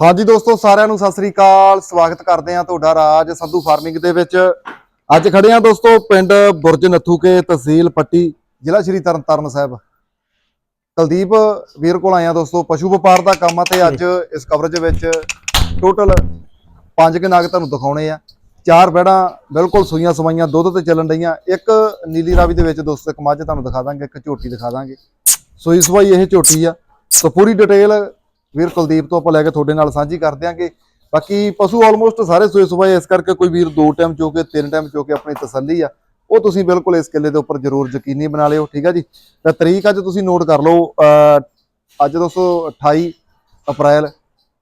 ਹਾਂਜੀ ਦੋਸਤੋ, ਸਾਰਿਆਂ ਨੂੰ ਸਤਿ ਸ੍ਰੀ ਅਕਾਲ। ਸਵਾਗਤ ਕਰਦੇ ਹਾਂ ਤੁਹਾਡਾ ਰਾਜ ਸੰਧੂ ਫਾਰਮਿੰਗ ਦੇ ਵਿੱਚ। ਅੱਜ ਖੜੇ ਹਾਂ ਦੋਸਤੋ, ਪਿੰਡ ਬੁਰਜ ਨੱਥੂਕੇ ਤਹਿਸੀਲ ਪੱਟੀ, ਜ਼ਿਲ੍ਹਾ ਸ਼੍ਰੀ ਤਰਨਤਾਰਨ ਸਾਹਿਬ। ਕੁਲਦੀਪ ਵੀਰ ਕੋਲ ਆਇਆ ਦੋਸਤੋ, ਪਸ਼ੂ ਵਪਾਰ ਦਾ ਕੰਮ ਆ ਤੇ ਅੱਜ ਇਸ ਕਵਰੇਜ ਵਿੱਚ ਟੋਟਲ ਪੰਜ ਕੁ ਨਾਗ ਤੁਹਾਨੂੰ ਦਿਖਾਉਣੇ ਆ। ਚਾਰ ਬੈੜਾਂ ਬਿਲਕੁਲ ਸੂਈਆਂ ਸਵਾਈਆਂ, ਦੁੱਧ ਤੇ ਚੱਲਣ ਡਈਆਂ। ਇੱਕ ਨੀਲੀ ਰਾਵੀ ਦੇ ਵਿੱਚ ਦੋਸਤੋ ਇੱਕ ਮੱਝ ਤੁਹਾਨੂੰ ਦਿਖਾ ਦਾਂਗੇ, ਇੱਕ ਝੋਟੀ ਦਿਖਾ ਦਾਂਗੇ। ਸੂਈ ਸਵਾਈ ਇਹ ਝੋਟੀ ਆ। ਸੋ ਪੂਰੀ ਡਿਟੇਲ ਵੀਰ ਕੁਲਦੀਪ ਤੋਂ ਆਪਾਂ ਲੈ ਕੇ ਤੁਹਾਡੇ ਨਾਲ ਸਾਂਝੀ ਕਰ ਦਿਆਂਗੇ ਬਾਕੀ ਪਸ਼ੂ ਆਲਮੋਸਟ ਸਾਰੇ ਸੋਏ ਸਵਾਏ ਇਸ ਕਰਕੇ ਕੋਈ ਵੀਰ ਦੋ ਟਾਈਮ ਚੋ ਕੇ, ਤਿੰਨ ਟਾਈਮ ਚੋ ਕੇ ਆਪਣੀ ਤਸੱਲੀ ਆ। ਉਹ ਤੁਸੀਂ ਬਿਲਕੁਲ ਇਸ ਕਿੱਲੇ ਦੇ ਉੱਪਰ ਜ਼ਰੂਰ ਯਕੀਨੀ ਬਣਾ ਲਿਓ, ਠੀਕ ਆ ਜੀ? ਤਾਂ ਤਰੀਕ ਅੱਜ ਤੁਸੀਂ ਨੋਟ ਕਰ ਲਓ ਅੱਜ ਦੋਸਤੋ 28 ਅਪ੍ਰੈਲ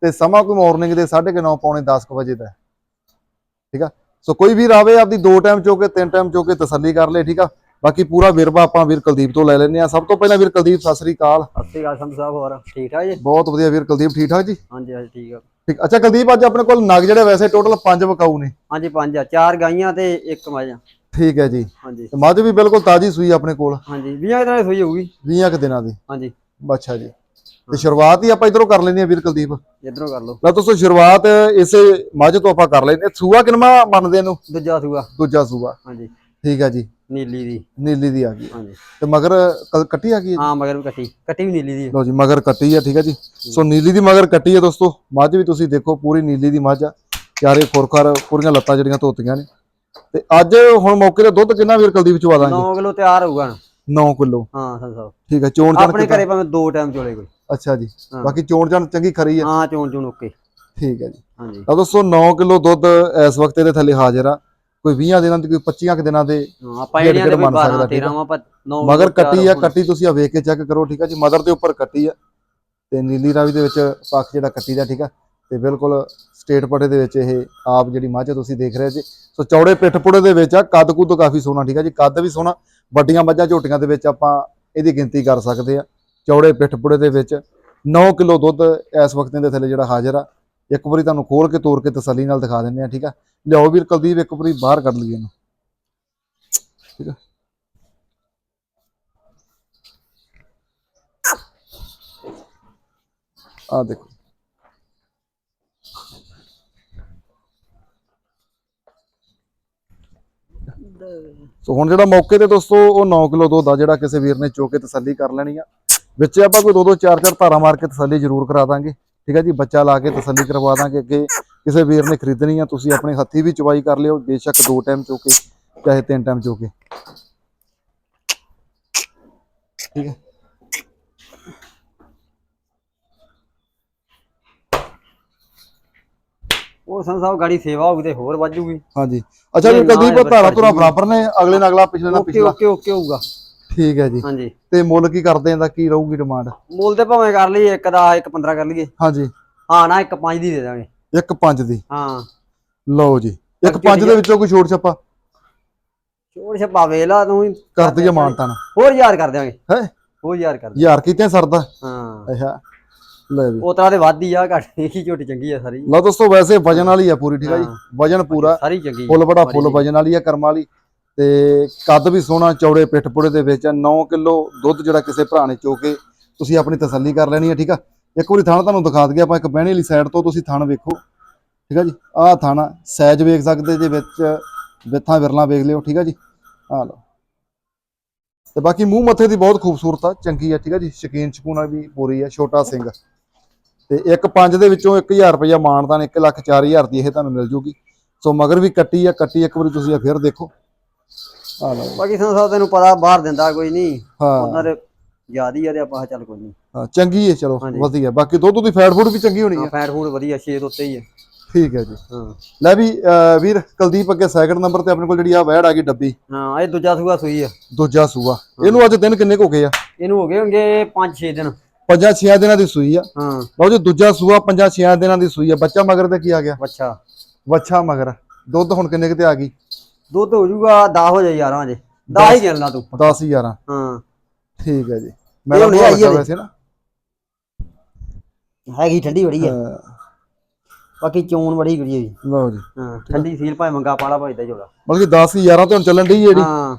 ਤੇ ਸਮਾਂ ਕੋਈ ਮਾਰਨਿੰਗ ਦੇ 9:30 ਪੌਣੇ 10 ਕੁ ਵਜੇ ਦਾ ਠੀਕ ਆ? ਸੋ ਕੋਈ ਵੀਰ ਆਵੇ ਆਪਦੀ ਦੋ ਟਾਈਮ ਚੋ ਕੇ, ਤਿੰਨ ਟਾਈਮ ਚੋ ਕੇ ਤਸੱਲੀ ਕਰ ਲੇ, ਠੀਕ ਆ? ਬਾਕੀ ਪੂਰਾ ਵਿਰਵਾ ਆਪਾਂ ਵੀਰ ਕੁਲਦੀਪ ਤੋਂ ਲੈ ਲੈਂਦੇ ਆ ਸਭ ਤੋਂ ਪਹਿਲਾਂ ਵੀਰ ਕੁਲਦੀਪ ਸਤਿ ਸ੍ਰੀ ਅਕਾਲ। ਸਤਿ ਸ਼੍ਰੀ ਅਕਾਲ ਸੰਧੂ ਸਾਹਿਬ ਹੋਰ ਠੀਕ ਠਾਕ ਜੀ? ਬਹੁਤ ਵਧੀਆ ਵੀਰ ਕੁਲਦੀਪ ਠੀਕ ਠਾਕ ਜੀ? ਹਾਂਜੀ ਹਾਂਜੀ ਠੀਕ ਆ। ਠੀਕ। ਅੱਛਾ ਕੁਲਦੀਪ ਅੱਜ ਆਪਣੇ ਕੋਲ ਨਗ ਜਿਹੜੇ ਵੈਸੇ ਟੋਟਲ ਪੰਜ ਵਿਕਾਊ ਨੇ। ਹਾਂਜੀ ਪੰਜ ਆ। ਚਾਰ ਗਾਈਆਂ ਤੇ ਇੱਕ ਮੱਝ ਆ। ਠੀਕ ਹੈ ਜੀ। ਹਾਂਜੀ। ਤੇ ਮੱਝ ਵੀ ਬਿਲਕੁਲ ਤਾਜ਼ੀ ਸੂਈ ਆਪਣੇ ਕੋਲ। ਹਾਂਜੀ 20 ਦਿਨਾਂ ਦੀ ਸੋਈ ਹੋਊਗੀ। 20 ਕੁ ਦਿਨਾਂ ਦੀ। ਹਾਂਜੀ। ਅੱਛਾ ਜੀ। ਤੇ ਸ਼ੁਰੂਆਤ ਹੀ ਆਪਾਂ ਇਧਰੋਂ ਕਰ ਲੈਂਦੇ ਆ ਵੀਰ ਕੁਲਦੀਪ। ਇਧਰੋਂ ਕਰ ਲਓ। ਲੈ ਦੋਸਤੋ ਸ਼ੁਰੂਆਤ ਇਸੇ ਮੱਝ ਤੋਂ ਆਪਾਂ ਕਰ ਲੈਂਦੇ ਸੂਆ ਕਿਨਮਾ ਮੰਨਦੇ ਨੂੰ ਦੂਜਾ ਸੂਆ। ਦੂਜਾ ਸੂਆ। ਹਾਂਜੀ। ਠੀਕ ਹੈ ਜੀ। ਨੀਲੀ ਦੀ। ਨੀਲੀ ਦੀ ਆ ਗਈ। ਹਾਂਜੀ। ਤੇ ਮਗਰ ਕ- ਕੱਟੀ ਆ ਗਈ ਹੈ ਹਾਂ ਮਗਰ ਵੀ ਕੱਟੀ। ਕੱਟੀ ਵੀ ਨੀਲੀ ਦੀ ਆ। ਲੋ ਜੀ ਮਗਰ ਕੱਟੀ ਆ ਠੀਕ ਹੈ ਜੀ। ਸੋ ਨੀਲੀ ਦੀ ਮਗਰ ਕੱਟੀ ਆ ਦੋਸਤੋ। ਮੱਝ ਵੀ ਤੁਸੀਂ ਦੇਖੋ ਪੂਰੀ ਨੀਲੀ ਦੀ ਮੱਝ ਆ। ਚਾਰੇ ਖੁਰਖਰ ਪੂਰੀਆਂ ਲੱਤਾਂ ਜਿਹੜੀਆਂ ਧੋਤੀਆਂ ਨੇ। ਤੇ ਅੱਜ ਹੁਣ ਮੌਕੇ ਤੇ ਦੁੱਧ ਕਿੰਨਾ ਵੀਰ ਕੁਲਦੀਪ ਚਵਾ ਦਾਂਗੇ? 9 ਕਿਲੋ ਤਿਆਰ ਹੋਊਗਾ ਨਾ। 9 ਕਿਲੋ। ਹਾਂ ਸੰਧੂ ਸਾਹਿਬ ਠੀਕ ਹੈ ਚੋਣ ਚਣ ਆਪਣੇ ਘਰੇ ਭਾਵੇਂ ਦੋ ਟਾਈਮ ਚੋਲੇ ਕੋਈ। ਅੱਛਾ ਜੀ। ਹਾਂ। ਬਾਕੀ ਚੋਣ ਚਣ ਚੰਗੀ ਖਰੀ ਆ। ਹਾਂ ਚੋਣ ਚੋਣ ਓਕੇ। ਠੀਕ ਹੈ ਜੀ। ਹਾਂਜੀ। ਤਾਂ ਦੋਸਤੋ 9 ਕਿਲੋ ਦੁੱਧ ਇਸ ਵਕਤ ਇਹਦੇ ਥੱਲੇ ਹਾਜ਼ਰ ਆ। ਕੋਈ 20 ਦਿਨਾਂ ਦੀ ਕੋਈ 25 ਕੁ ਦਿਨਾਂ ਦੇ ਆਪਾਂ ਜਿਹੜੀਆਂ ਦੇ ਡੇਢ ਬਣ 12 ਸਕਦਾ, ਠੀਕ 13 ਵਾ 9 ਮਗਰ ਕੱਟੀ ਆ ਕੱਟੀ ਤੁਸੀਂ ਆ ਵੇਖ ਕੇ ਚੈੱਕ ਕਰੋ ਠੀਕ ਆ? ਜੀ ਮਦਰ ਦੇ ਉੱਪਰ ਕੱਟੀ ਆ ਤੇ ਨੀਲੀ ਰਾਵੀ ਦੇ ਵਿੱਚ ਪੱਖ ਜਿਹੜਾ ਕੱਟੀ ਦਾ ਠੀਕ ਆ? ਤੇ ਬਿਲਕੁਲ ਸਟੇਟ ਪੜੇ ਦੇ ਵਿੱਚ ਇਹ ਆਪ ਜਿਹੜੀ ਮੱਝ ਤੁਸੀਂ ਦੇਖ ਰਹੇ ਜੀ। ਸੋ ਚੌੜੇ ਪਿੱਠ ਪੁੜੇ ਦੇ ਵਿੱਚ ਆ ਕੱਦ ਕੁੱਦ ਕਾਫੀ ਸੋਹਣਾ ਠੀਕ ਆ ਜੀ? ਕੱਦ ਵੀ ਸੋਹਣਾ ਵੱਡੀਆਂ ਮੱਝਾਂ ਝੋਟੀਆਂ ਦੇ ਵਿੱਚ ਆਪਾਂ ਇਹਦੀ ਗਿਣਤੀ ਕਰ ਸਕਦੇ ਆ। ਚੌੜੇ ਪਿੱਠ ਪੁੜੇ ਦੇ ਵਿੱਚ 9 ਕਿਲੋ ਦੁੱਧ ਇਸ ਵਕਤ ਦੇ ਥੱਲੇ ਜਿਹੜਾ ਹਾਜ਼ਰ ਆ। ਇੱਕ ਵਾਰੀ ਤੁਹਾਨੂੰ ਖੋਲ ਕੇ ਤੋੜ ਕੇ ਤਸੱਲੀ ਨਾਲ ਦਿਖਾ ਦਿੰਦੇ ਆ ਠੀਕ ਆ? ਲਿਆਓ ਵੀਰ ਕੁਲਦੀਪ, ਇੱਕ ਵਾਰੀ ਬਾਹਰ ਕੱਢ ਲਈਏ ਇਹਨੂੰ। ਠੀਕ ਆ? ਆ ਦੇਖੋ। ਸੋ ਹੁਣ ਜਿਹੜਾ ਮੌਕੇ ਤੇ ਦੋਸਤੋ, ਉਹ 9 ਕਿਲੋ ਦੁੱਧ ਆ ਜਿਹੜਾ ਕਿਸੇ ਵੀਰ ਨੇ ਚੋ ਕੇ ਤਸੱਲੀ ਕਰ ਲੈਣੀ ਆ। ਵਿੱਚ ਆਪਾਂ ਕੋਈ ਦੋ ਦੋ ਚਾਰ ਚਾਰ ਧਾਰਾ ਮਾਰ ਕੇ ਤਸੱਲੀ ਜ਼ਰੂਰ ਕਰਾ ਦਾਂਗੇ। ਠੀਕ ਹੈ ਜੀ? ਬੱਚਾ ਲਾ ਕੇ ਤਸੱਲੀ ਕਰਵਾ ਦਾਂਗੇ ਅੱਗੇ। ਕਿਸੇ ਵੀਰ ਨੇ ਖਰੀਦਣੀ ਆ ਤੁਸੀਂ ਆਪਣੇ ਹੱਥੀ ਵੀ ਚਵਾਈ ਕਰ ਲਿਓ ਬੇਸ਼ੱਕ ਦੋ ਟਾਈਮ ਚੋ ਕੇ ਚਾਹੇ ਤਿੰਨ ਟਾਈਮ ਚੋ ਕੇ ਠੀਕ ਹੈ। ਉਹ ਸਾਹਿਬ ਗਾੜੀ ਸੇਵਾ ਹੋਊਗੀ ਤੇ ਹੋਰ ਵੱਜੂਗੀ ਹਾਂਜੀ। ਅੱਛਾ ਜੀ ਕੁਲਦੀਪ ਧਾਰਾ ਧੁਰਾ ਬਰਾਬਰ ਨੇ ਅਗਲੇ ਨਾਲ ਅਗਲਾ ਪਿਛਲੇ ਨਾਲ ਪਿਛਲਾ। ਓਕੇ ਓਕੇ ਹੋਊਗਾ। ਠੀਕ ਹੈ ਜੀ। ਹਾਂਜੀ। ਤੇ ਮੁੱਲ ਕੀ ਕਰਦੇ ਇਹਦਾ ਕੀ ਰਹੂਗੀ ਡਿਮਾਂਡ ਮੁੱਲ ਤੇ ਭਾਵੇਂ ਕਰ ਲਈਏ ਇੱਕ ਦਾ ਇੱਕ 15 ਕਰ ਲਈਏ। ਹਾਂਜੀ। ਹਾਂ ਨਾ ਇੱਕ 5 ਦੀ ਦੇ ਦਾਂਗੇ। ਇੱਕ ਪੰਜ ਦੀ। ਹਾਂ। ਲਓ ਜੀ ਇੱਕ ਪੰਜ ਦੇ ਵਿੱਚੋਂ ਕੋਈ ਛੋਟ ਛੱਪਾ? ਛੋੜ ਛਪਾ ਵੇਲਾ ਤੂੰ ਹੀ। ਕਰ ਦਈਏ ਮਾਨਤਾਨ। ਹੋਰ ਯਾਰ ਕਰ ਦਿਆਂਗੇ। ਹੈ? ਹੋਰ ਯਾਰ ਕਰ ਦਿਆਂਗੇ। ਯਾਰ ਕੀਤੇ ਸਰਦਾ? ਹਾਂ। ਅੱਛਾ ਲੈ ਵੀ। ਉਹ ਤਰ੍ਹਾਂ ਦੇ ਵਾਦੀ ਆ ਘੱਟ ਹੀ ਝੋਟੀ ਚੰਗੀ ਆ ਸਾਰੀ। ਲਓ ਦੋਸਤੋ ਵੈਸੇ ਵਜਨ ਵਾਲੀ ਆ ਪੂਰੀ ਠੀਕ ਆ ਜੀ। ਵਜਨ ਪੂਰਾ। ਸਾਰੀ ਚੰਗੀ ਫੁੱਲ ਬੜਾ ਫੁੱਲ। ਵਜਨ ਵਾਲੀ ਆ ਕਰਮ ਵਾਲੀ। ਤੇ ਕੱਦ ਵੀ ਸੋਹਣਾ ਚੌੜੇ ਪਿੱਠ ਪੁੜੇ ਦੇ ਵਿੱਚ 9 ਕਿਲੋ ਦੁੱਧ ਜਿਹੜਾ ਕਿਸੇ ਭਰਾ ਨੇ ਚੋ ਕੇ ਤੁਸੀਂ ਆਪਣੀ ਤਸੱਲੀ ਕਰ ਲੈਣੀ ਹੈ ਠੀਕ ਆ? ਇੱਕ ਵਾਰੀ ਥਣ ਤੁਹਾਨੂੰ ਦਿਖਾ ਦਈਏ ਆਪਾਂ ਇੱਕ ਬਹਿਣੇ ਵਾਲੀ ਸਾਈਡ ਤੋਂ ਤੁਸੀਂ ਥਣ ਵੇਖੋ। ਠੀਕ ਆ ਜੀ? ਆਹ ਥਣ ਆ, ਸਾਈਜ਼ ਵੇਖ ਸਕਦੇ ਜੇ ਵਿੱਚ ਵਿੱਥਾਂ ਵਿਰਲਾਂ ਵੇਖ ਲਿਓ ਠੀਕ ਆ ਜੀ? ਆਹ ਲਓ। ਤੇ ਬਾਕੀ ਮੂੰਹ ਮੱਥੇ ਦੀ ਬਹੁਤ ਖੂਬਸੂਰਤ ਆ ਚੰਗੀ ਆ ਠੀਕ ਆ ਜੀ? ਸ਼ਕੀਨ ਸ਼ਕੂਨ ਵੀ ਪੂਰੀ ਆ ਛੋਟਾ ਸਿੰਘ। ਤੇ ਇੱਕ ਪੰਜ ਦੇ ਵਿੱਚੋਂ 1000 ਰੁਪਇਆ ਮਾਨਦਾਨ 1 ਲੱਖ 4000 ਦੀ ਇਹ ਤੁਹਾਨੂੰ ਮਿਲ ਜੂਗੀ। ਸੋ ਮਗਰ ਵੀ ਕੱਟੀ ਆ ਕੱਟੀ ਇੱਕ ਵਾਰੀ ਤੁਸੀਂ ਇਹ ਫਿਰ ਦੇਖੋ। ਆ ਲਓ। ਬਾਕੀ ਸੰਧੂ ਸਾਹਿਬ ਤੈਨੂੰ ਪਤਾ ਬਾਹਰ ਦਿੰਦਾ ਕੋਈ ਨਹੀਂ। ਹਾਂ। ਉਹਨਾਂ ਦੇ ਯਾਦ ਹੀ ਆ ਤੇ ਆਪਾਂ ਚੱਲ ਕੋਈ ਨਹੀਂ। ਹਾਂ, ਚੰਗੀ ਹੈ ਚਲੋ ਹਾਂਜੀ। ਵਧੀਆ। ਬਾਕੀ ਦੁੱਧ ਦੀ ਫੈਟ ਫੂਡ ਵੀ ਚੰਗੀ ਹੋਣੀ ਹਾਂ ਹੈ ਫੈਟ ਫੂਡ ਵਧੀਆ 6 ਤੋਂ ਉੱਤੇ ਹੀ ਆ। ਠੀਕ ਹੈ ਜੀ। ਹਾਂ। ਲੈ ਵੀ ਅਹ, ਵੀਰ ਕੁਲਦੀਪ ਅੱਗੇ ਸੈਕਿੰਡ ਨੰਬਰ ਤੇ ਆਪਣੇ ਕੋਲ ਜਿਹੜੀ ਆ ਵੈੜ ਆ ਗਈ ਡੱਬੀ। ਹਾਂ ਇਹ ਦੂਜਾ ਸੂਆ ਸੂਈ ਆ। ਦੂਜਾ ਸੂਆ। ਇਹਨੂੰ ਅੱਜ ਦਿਨ ਕਿੰਨੇ ਕੁ ਹੋ ਗਏ ਆ? ਇਹਨੂੰ ਹੋ ਗਏ ਹੋਣਗੇ 5-6 ਦਿਨ। ਪੰਜਾਂ ਛੇਆਂ ਦਿਨਾਂ ਦੀ ਸੂਈ ਆ। ਹਾਂ। ਲਓ ਜੀ ਦੂਜਾ ਸੂਆ ਪੰਜਾਂ ਛੇਆਂ ਦਿਨਾਂ ਦੀ ਸੂਈ ਆ। ਬੱਚਾ ਮਗਰ ਤੇ ਕੀ ਆ ਗਿਆ? ਅੱਛਾ ਵੱਛਾ ਮਗਰ। ਦੁੱਧ ਹੁਣ ਕਿੰਨੇ ਕਿਤੇ ਆ ਗਈ? ਦੁੱਧ ਹੋ ਜਾਊਗਾ 10 ਹੋ ਜਾਏ ਯਾਰਾਂ ਜੇ 10 ਹੀ ਗਿਣਨਾ ਤੂੰ। 10 11 ਹਾਂ। ਠੀਕ ਹੈ ਜੀ। ਮੈਂ ਹੁਣੇ ਆਈ ਹੈ ਵੈਸੇ ਨਾ। ਹੈਗੀ ਠੰਡੀ ਬੜੀ ਅਹ, ਬਾਕੀ ਚੋਣ ਬੜੀ ਗੜੀ ਹੋਈ। ਲਓ ਜੀ। ਹਾਂ ਠੰਡੀ ਸੀਲ ਭਾਵੇਂ ਮੰਗਾ ਪਾਲਾ ਭਾਈਦਾ ਜੋੜਾ ਬਲਕਿ 10 11 ਤੇ ਹੁਣ ਚੱਲਣ ਦੀ ਜਿਹੜੀ। ਹਾਂ।